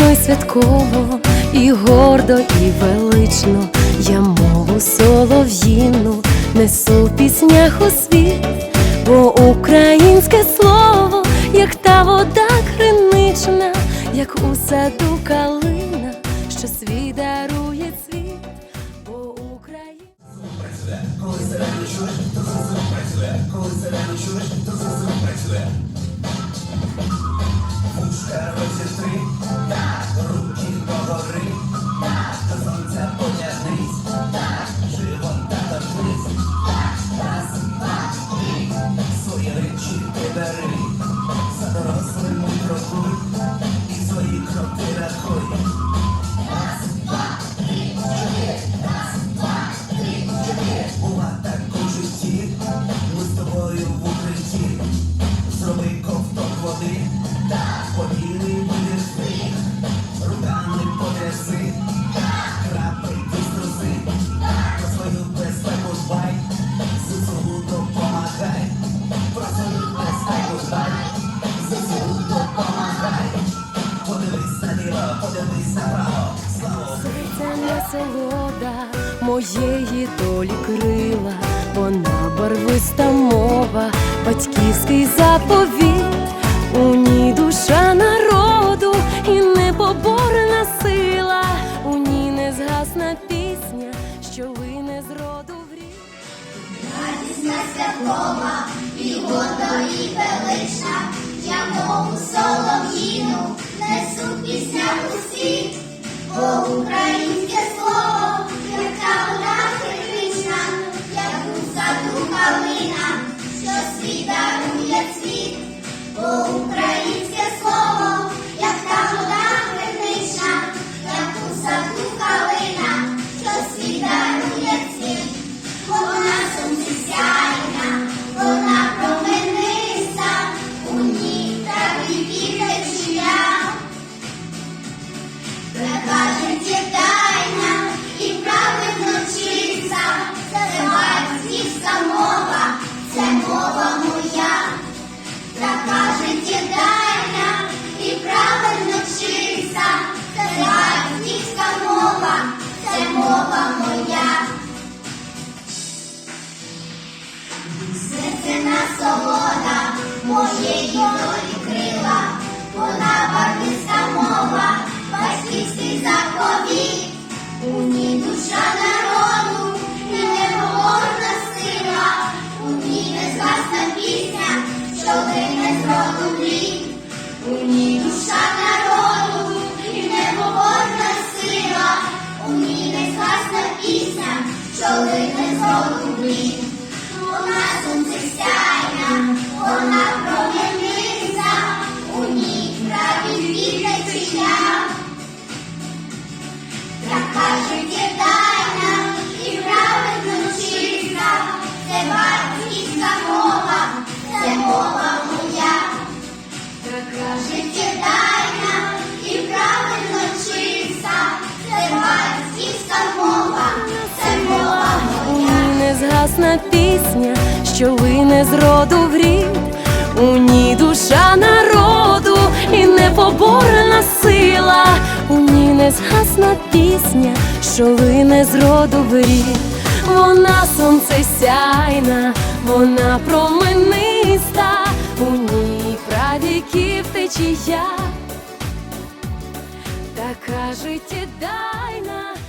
ми святково і гордо, і велично. Я мову солов'їну несу в піснях у світ, бо українське слово, як та вода кринична, як у саду Серця насолода моєї долі крила, вона барвиста мова, батьківський заповіт, у ній душа народу і непоборна сила, у ній не згасна пісня, що лине з роду в рік. Радісна святкова, і гордо, і велична, я мову солов'їну несу бо українське слово, це мова моя. Серце насолода моєї згасна пісня, що лине з роду в рід, у ній душа народу і непоборна сила, у ній не згасна пісня, що лине з роду в рід. Вона сонце сяйна, вона промениста, у ній правіків течія, така життєдайна.